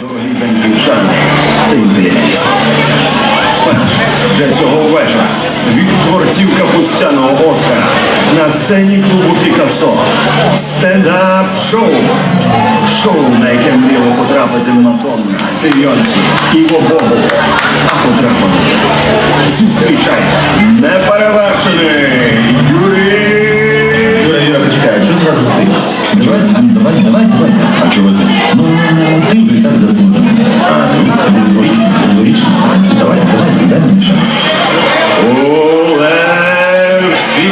Дорогі замківчани та інтелігенції. Вперше вже цього вечора від творців капустяного Оскара на сцені клубу Пікассо стендап-шоу. Шоу, на яке мріяли потрапити Мадонна, Бейонсі, Іво Богу, а потрапили. Зустрічайте неперевершений Юрій. Юра, Юра, почекай, а що зразу ти? Давай, давай, давай, давай. А чого ти? Ну, ти вже і так заслужений. А, ну, Логічно, логічно. Давай, давай, дай мені шанс. Олексій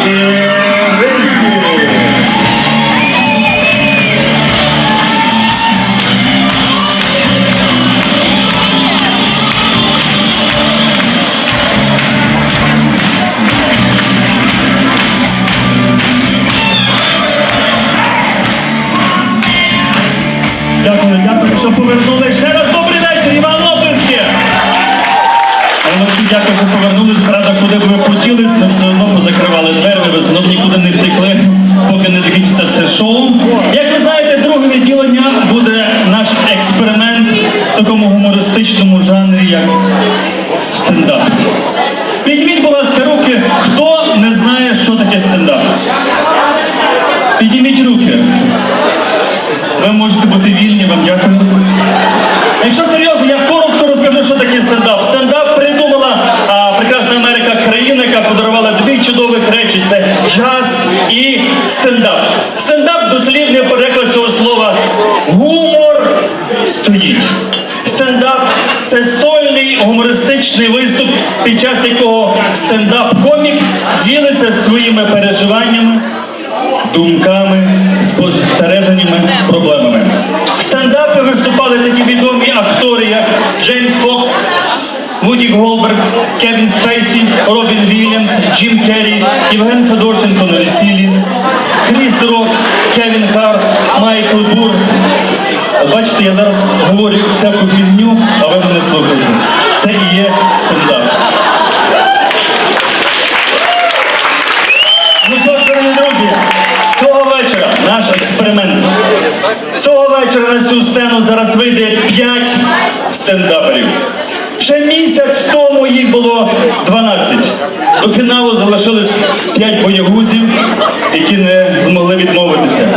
Можете бути вільні, вам дякую. Якщо серйозно, я коротко розкажу, що таке стендап. Стендап придумала а, прекрасна Америка, країна, яка подарувала дві чудових речі: це джаз і стендап. Стендап дослівний переклад цього слова гумор стоїть. Стендап це сольний гумористичний виступ, під час якого стендап-комік ділиться своїми переживаннями думками, спостереженнями, проблемами. В стендапі виступали такі відомі актори, як Джеймс Фокс, Вуді Голберг, Кевін Спейсі, Робін Вільямс, Джим Керрі, Євген Федорченко на весіллі, Кріс Рок, Кевін Харт, Майкл Бур. Бачите, я зараз говорю всяку фігню, а ви мене слухаєте. Це і є стендап. Ну що ж, дорогі друзі, цього вечора наш експеримент. Цього вечора на цю сцену зараз вийде 5 стендаперів. Ще місяць тому їх було 12. До фіналу залишились 5 боєгузів, які не змогли відмовитися.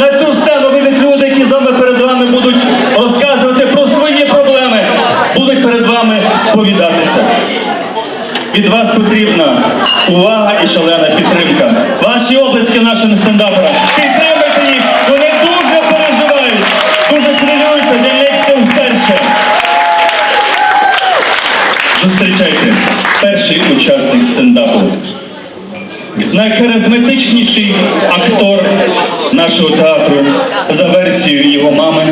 На цю сцену вийдуть люди, які саме перед вами будуть розказувати про свої проблеми, будуть перед вами сповідатися. Від вас потрібна увага і шалена Найхаризматичніший актор нашого театру за версією його мами.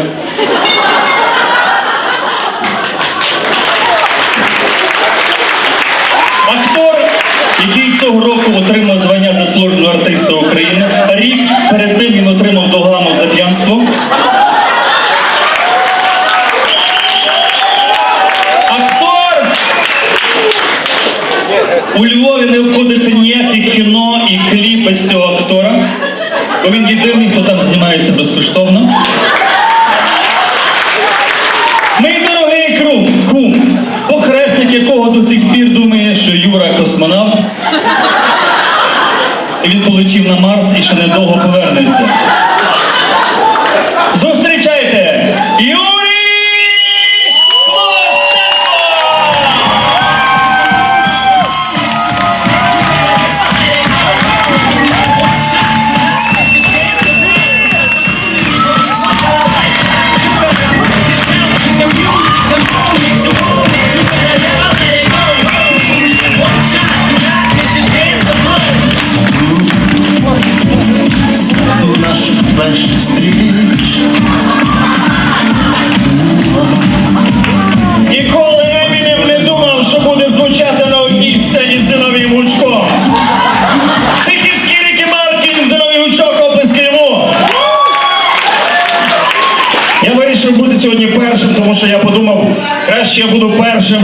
Вирішив бути сьогодні першим, тому що я подумав, краще я буду першим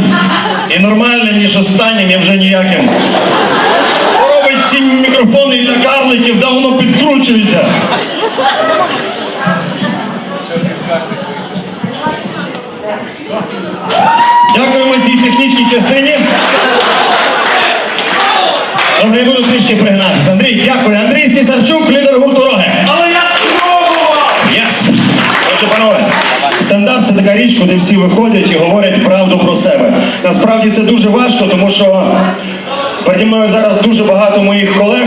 і нормальним, ніж останнім, я вже ніяким. Робить ці мікрофони для карликів, давно підкручуються. Дякуємо цій технічній частині. Добре, я буду трішки пригнатися. Андрій, дякую. Андрій Сніцарчук, лідер гурту Роги. Але я спробував! Єс! Отже, панове, стендап це така річ, куди всі виходять і говорять правду про себе. Насправді це дуже важко, тому що переді мною зараз дуже багато моїх колег,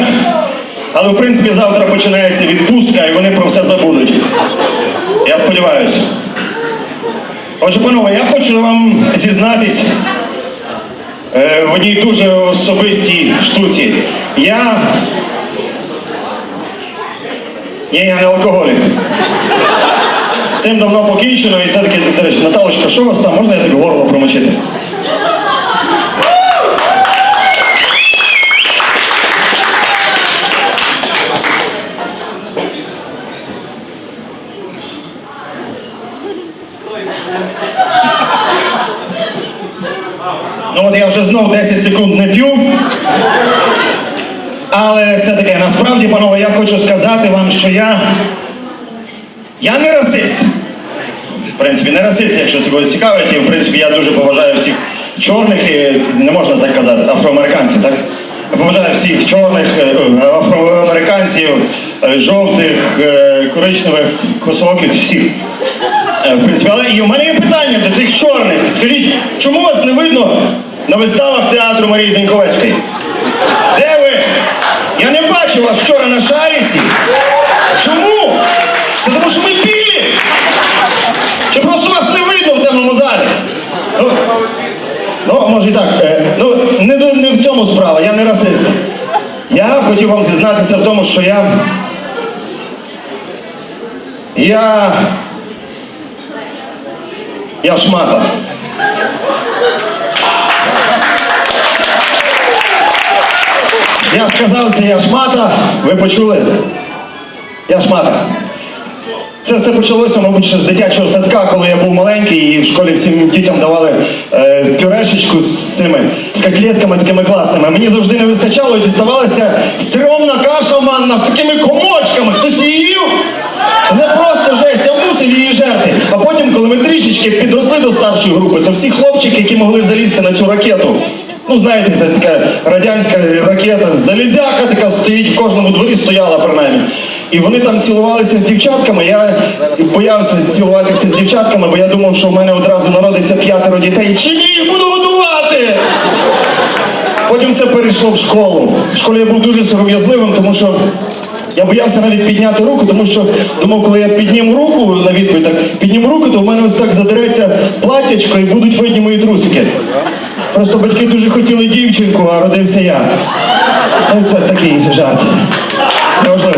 але в принципі завтра починається відпустка і вони про все забудуть. Я сподіваюся. Отже, панове, я хочу вам зізнатись е, в одній дуже особистій штуці. Я. Ні, я не алкоголік. Цим давно покінчено, і це таки, до речі, Наталочка, що у вас там? Можна я так горло промочити? Ну от я вже знов 10 секунд не п'ю. Але це таке, насправді, панове, я хочу сказати вам, що я. Я не расист. В принципі, не расист, якщо це когось цікавить, і в принципі я дуже поважаю всіх чорних, і не можна так казати, афроамериканців, так? Я поважаю всіх чорних, е, е, афроамериканців, е, жовтих, коричневих, косооких, всіх. В принципі, але і у мене є питання до цих чорних. Скажіть, чому вас не видно на виставах театру Марії Зеньковецької? Де ви? Я не бачив вас вчора на шаріці. Чому? Це тому, що ми білі? Чи просто вас не видно в темному залі? Ну, ну може і так. Е, ну, не, не в цьому справа, я не расист. Я хотів вам зізнатися в тому, що я. Я. Я шмата. Я сказав це я шмата, ви почули? Я шмата. Це все почалося, мабуть, ще з дитячого садка, коли я був маленький, і в школі всім дітям давали е, пюрешечку з цими з котлетками такими класними. Мені завжди не вистачало і діставалася стрьомна каша манна з такими комочками. Хтось її? Це просто жесть, я мусив її жерти. А потім, коли ми трішечки підросли до старшої групи, то всі хлопчики, які могли залізти на цю ракету, ну знаєте, це така радянська ракета, залізяка така стоїть в кожному дворі, стояла принаймні. І вони там цілувалися з дівчатками. Я боявся цілуватися з дівчатками, бо я думав, що в мене одразу народиться п'ятеро дітей. Чи ні, буду годувати? Потім все перейшло в школу. В школі я був дуже сором'язливим, тому що я боявся навіть підняти руку, тому що думав, коли я підніму руку на відповідь, так підніму руку, то в мене ось так задереться платтячко і будуть видні мої трусики. Просто батьки дуже хотіли дівчинку, а родився я. Ну, це такий жарт. Неважливо.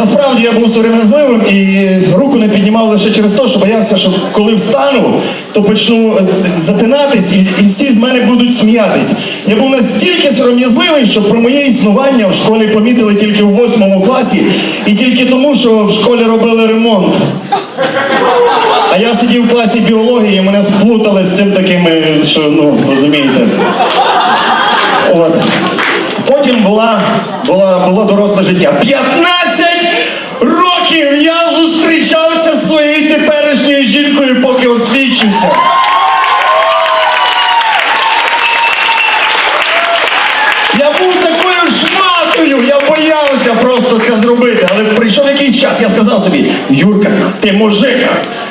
Насправді я був сором'язливим і руку не піднімав лише через те, що боявся, що коли встану, то почну е, затинатись і, і всі з мене будуть сміятись. Я був настільки сором'язливий, що про моє існування в школі помітили тільки в восьмому класі, і тільки тому, що в школі робили ремонт. А я сидів в класі біології, і мене сплутали з цим такими, що ну розумієте. От. Потім була, була, було доросле життя. 15 років я зустрічався з своєю теперішньою жінкою, поки освічився. Я був такою шматою, я боявся просто це зробити. Але прийшов сказав собі, Юрка, ти мужик,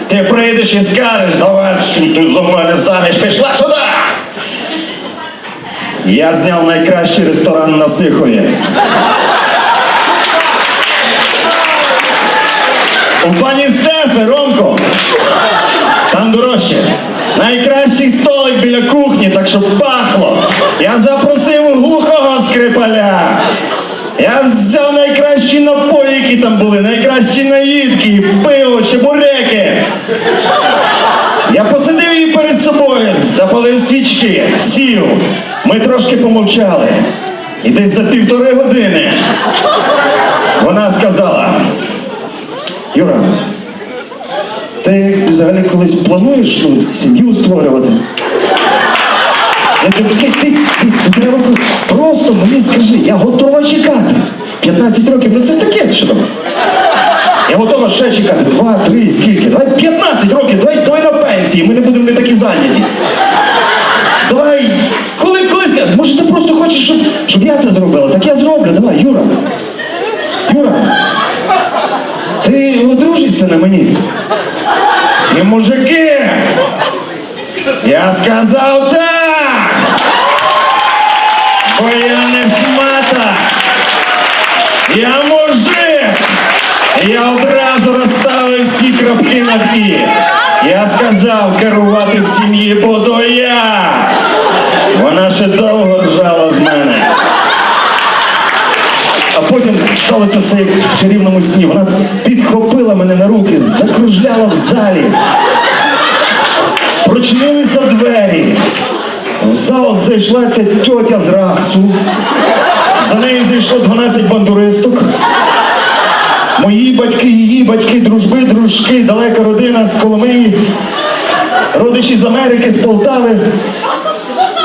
ти прийдеш і скажеш, давай ти за мене заміж пішла сюди. Я зняв найкращий ресторан на Сихові. У пані Стефи, Ромко. Там дорожче. Найкращий столик біля кухні, так що пахло. Я запросив глухого скрипаля. Я взяв найкращі напої, які там були, найкращі наїдки, пиво, чебуреки. Я посадив її перед собою, запалив свічки, сів. Ми трошки помовчали. І десь за півтори години вона сказала: Юра, ти взагалі колись плануєш ну, сім'ю створювати? Ти, ти, ти, треба просто мені скажи, я готова чекати. 15 років, ну це таке, що там. Я готова ще чекати. Два, три, скільки? Давай 15 років, давай, давай на пенсії, ми не будемо не такі зайняті. Давай, коли, коли скажеш, може ти просто хочеш, щоб, щоб я це зробила? Так я зроблю, давай, Юра. Юра, ти одружишся на мені? І мужики, я сказав так! Не шмата! Я мужик! Я одразу розставив всі крапки над «і». Я сказав, керувати в сім'ї буду я. Вона ще довго ржала з мене. А потім сталося все як в чарівному сні. Вона підхопила мене на руки, закружляла в залі. Прочинилися двері. В зал зайшла ця тьотя з Рахсу. За нею зайшло 12 бандуристок. Мої батьки, її батьки, дружби, дружки, далека родина з Коломиї, родичі з Америки, з Полтави,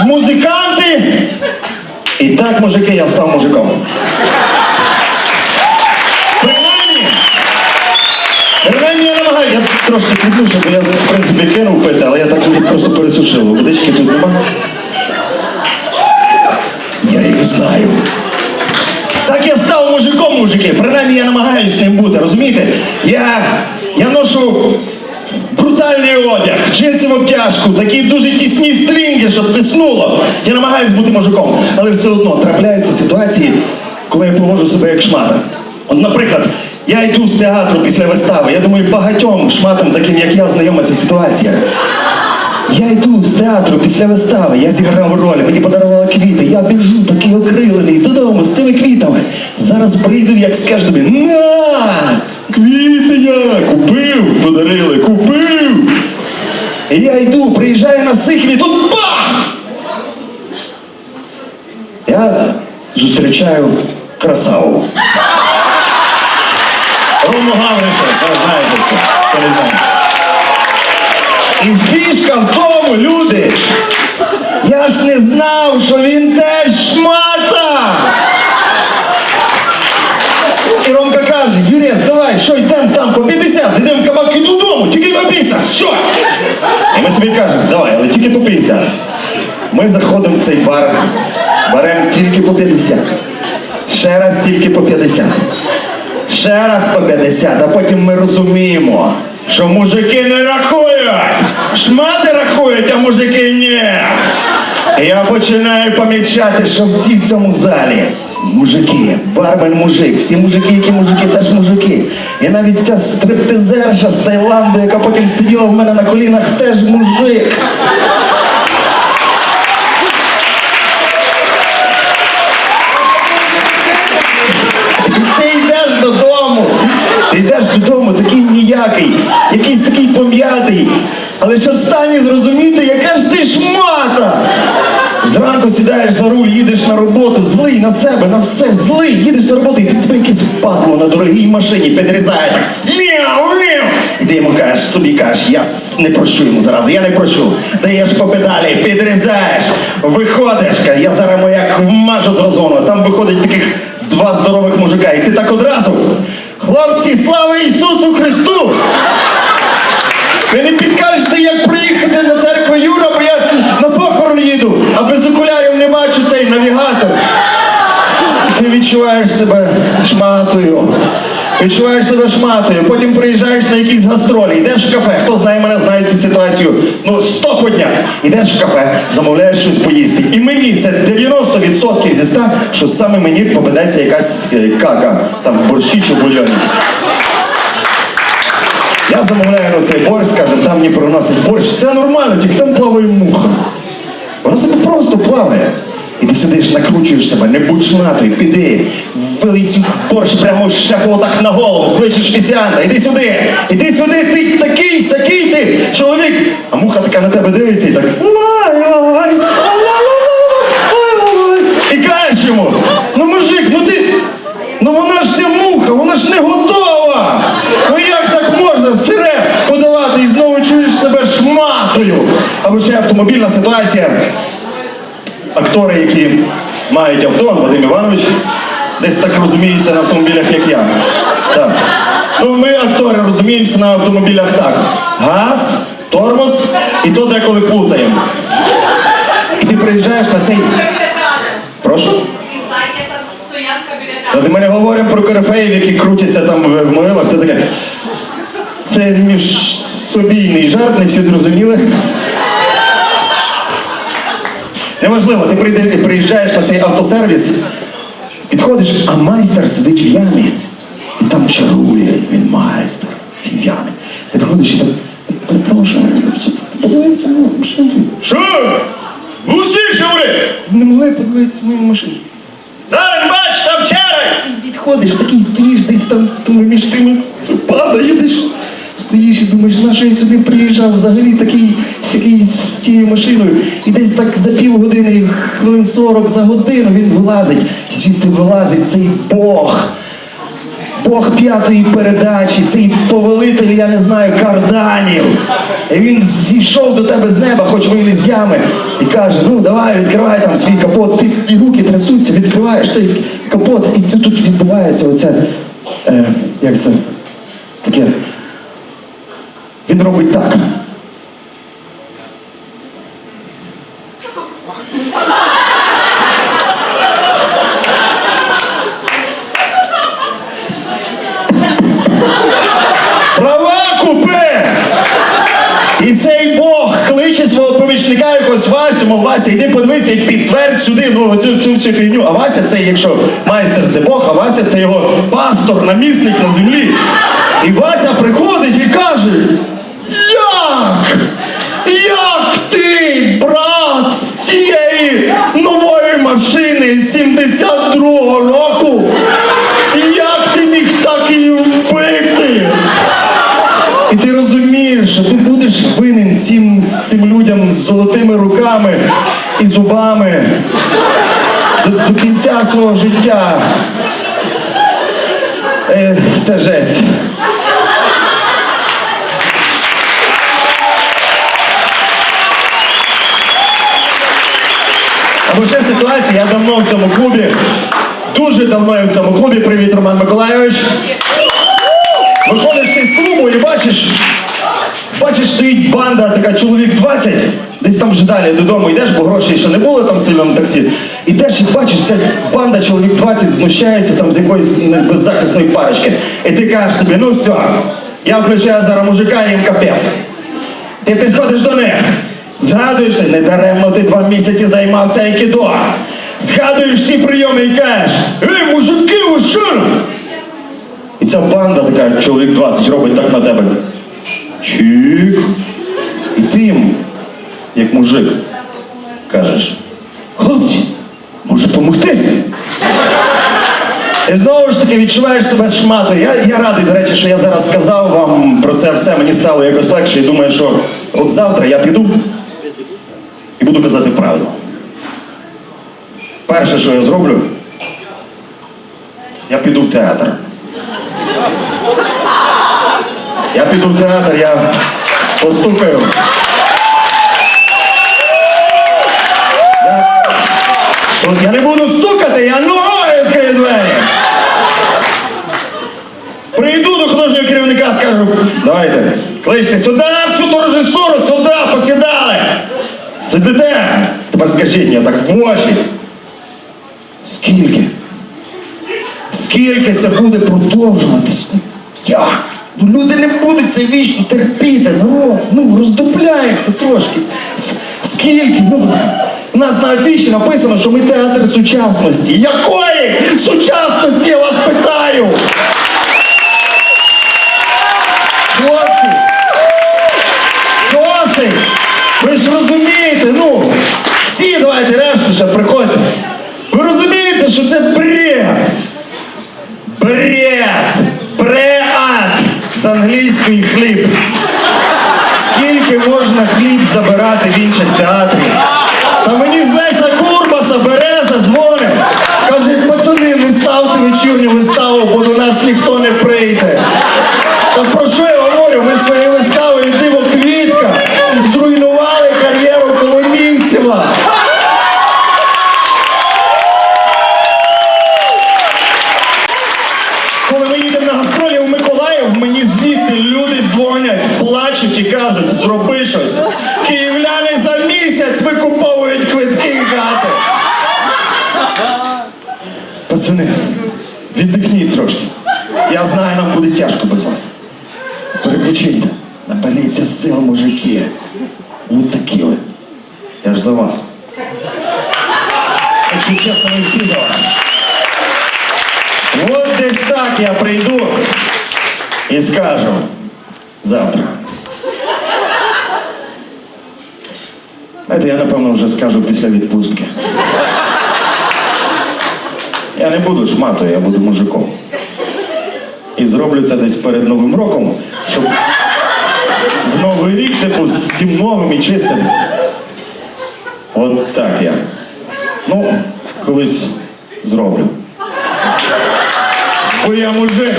музиканти. І так, мужики, я став мужиком. Принаймні, принаймні я намагаюся, я трошки підлушу, бо я в принципі кинув пити, але я так просто пересушив. Водички тут нема. Я їх знаю. Так я став мужиком, мужики. Принаймні я намагаюсь ним бути, розумієте? Я, я ношу брутальний одяг, джинси в обтяжку, такі дуже тісні стрінги, щоб тиснуло. Я намагаюсь бути мужиком, але все одно трапляються ситуації, коли я поводжу себе як шмата. От, наприклад, я йду з театру після вистави. Я думаю, багатьом шматам, таким як я, знайома ця ситуація. Я йду з театру після вистави, я зіграв роль, мені подарували квіти, я біжу такий окрилений додому з цими квітами. Зараз прийду, як скажу тобі, на! Квіти я купив, подарили, купив. І я йду, приїжджаю на Сихові, тут бах! Я зустрічаю красаву. Рому Гавриша, ви знаєте все. І фішка в тому, люди. Я ж не знав, що він теж шмата. І Ромка каже, Юрєс, давай, що йдемо там по 50, зайдемо в кабак і додому, тільки по 50, все. І ми собі кажемо, давай, але тільки по 50. Ми заходимо в цей бар, беремо тільки по 50. Ще раз тільки по 50. Ще раз по 50, а потім ми розуміємо, що мужики не рахують. Шмати рахують, а мужики ні. Я починаю помічати, що в цій цьому залі мужики, бармен мужик, всі мужики, які мужики, теж мужики. І навіть ця стриптизерша з Таїланду, яка потім сиділа в мене на колінах, теж мужик. Ніякий, якийсь такий пом'ятий. Але ще в стані зрозуміти, яка ж ти шмата. Зранку сідаєш за руль, їдеш на роботу, злий на себе, на все, злий, їдеш на роботу, і ти тебе якесь впадло на дорогій машині підрізає так. Мяу, мяу. І ти йому кажеш, собі кажеш, я не прошу йому зараз, я не прошу. Даєш по педалі, підрізаєш, виходиш, я зараз моя вмажу з розгону. Там виходить таких два здорових мужика, і ти так одразу. Хлопці, слава Ісусу Христу! Ви не підкажете, як приїхати на церкву Юра, бо я на похорон їду, а без окулярів не бачу цей навігатор. Ти відчуваєш себе шматою. Відчуваєш себе шматою, потім приїжджаєш на якісь гастролі, йдеш в кафе. Хто знає мене, знає цю ситуацію. Ну, стоподняк. Йдеш в кафе, замовляєш щось поїсти. І мені це 90% зі 100, що саме мені попадеться якась е, кака, там в борщі чи в бульйоні. Я замовляю на цей борщ, скажем, там мені приносять борщ, все нормально, тільки там плаває муха. Вона себе просто плаває. І ти сидиш, накручуєш себе, не будь шматою, піди, вилий борщ прямо шефу отак на голову, кличеш офіціанта, іди сюди, іди сюди, ти такий, сякий ти, чоловік. А муха така на тебе дивиться і так. І кажеш йому, ну мужик, ну ти. Ну вона ж ця муха, вона ж не готова. Ну як так можна сире подавати і знову чуєш себе шматою? Або ще автомобільна ситуація. Актори, які мають авто, Вадим Іванович, десь так розуміється на автомобілях, як я. Так. Ну, ми актори розуміємося на автомобілях так. Газ, тормоз і то деколи плутаємо. І ти приїжджаєш на цей. Прошу? Ми не говоримо про корифеїв, які крутяться там в, могилах. Ти таке. Це міжсобійний жарт, не всі зрозуміли. Неважливо, ти приїжджаєш на цей автосервіс, підходиш, а майстер сидить в ямі. І там чарує, він майстер, він в ямі. Ти приходиш і там, перепрошую, подивитися на машину. Що? Гусніше говори! Не могли подивитися мою машину. Зараз бач, там черг! Ти відходиш, такий стоїш десь там в тому між тими цупада, їдеш. Стоїш і думаєш, на що я сюди приїжджав взагалі такий сякий з цією машиною. І десь так за півгодини, хвилин 40 за годину він вилазить, звідти вилазить цей Бог. Бог п'ятої передачі, цей повелитель, я не знаю, карданів. І він зійшов до тебе з неба, хоч виліз з ями, і каже: ну давай, відкривай там свій капот. Ти і руки трясуться, відкриваєш цей капот, і тут відбувається оце. Е, як це? Таке. Він робить так. Права купи! І цей Бог кличе свого помічника якогось Васю, мов Вася, йди подивися і підтвердь сюди ну, оцю, цю всю фігню. А Вася це, якщо майстер це Бог, а Вася це його пастор, намісник на землі. І Вася приходить цим, людям з золотими руками і зубами до, до кінця свого життя. Е, це жесть. Або ще ситуація, я давно в цьому клубі. Дуже давно я в цьому клубі. Привіт, Роман Миколайович. Виходиш ти з клубу і бачиш, бачиш, стоїть банда, така чоловік 20, десь там вже далі додому йдеш, бо грошей ще не було там сильно на таксі. Ідеш і бачиш, ця банда чоловік 20 знущається там з якоїсь беззахисної парочки. І ти кажеш собі, ну все, я включаю зараз мужика і їм капець. Ти підходиш до них, згадуєшся, недаремно ти два місяці займався айкідо. Згадуєш всі прийоми і кажеш, ей, мужики, що? І ця банда така, чоловік 20, робить так на тебе. Чик. І ти їм, як мужик, кажеш, хлопці, може допомогти? І знову ж таки відчуваєш себе шматою. Я, я радий, до речі, що я зараз сказав вам про це все. Мені стало якось легше і думаю, що от завтра я піду і буду казати правду. Перше, що я зроблю, я піду в театр. Я піду в театр, я постукаю. Я, я не буду стукати, я ногою відкрию двері. Прийду до художнього керівника, скажу, давайте, кличте сюди, всю ту режисуру, сюди, посідали. Сидите. Тепер скажіть мені так в очі. Скільки? Скільки це буде продовжуватись? Як? Люди не будуть це вічно терпіти, народ, ну роздупляється трошки. Скільки? Ну, у нас на афіші написано, що ми театр сучасності. Якої сучасності я вас питаю? Хлопці! Досить! Ви ж розумієте, ну, всі давайте решта ще приходьте. Ви розумієте, що це бред? Бред! Англійської хліб. Скільки можна хліб забирати в інших театрів? Та мені з Леся Курбаса Береза дзвонить. Каже, пацани, не ставте вечірню виставу, бо до нас ніхто не прийде. Та про що я говорю? Ми своєю виставою диво квітка зруйнували кар'єру Коломійцева. Коли ми їдемо на гастролі у Миколаїв, плачуть і кажуть, зроби щось. Київляни за місяць викуповують квитки і хати. Пацани, віддихніть трошки. Я знаю, нам буде тяжко без вас. Перепочиньте, наберіться сил, мужики. От такі ви. Я ж за вас. Якщо чесно, ми всі за вас. От десь так я прийду і скажу завтра. Знаєте, я напевно вже скажу після відпустки. Я не буду шматою, я буду мужиком. І зроблю це десь перед Новим роком, щоб в Новий рік, типу, з всім новим і чистим. От так я. Ну, колись зроблю. Бо я мужик.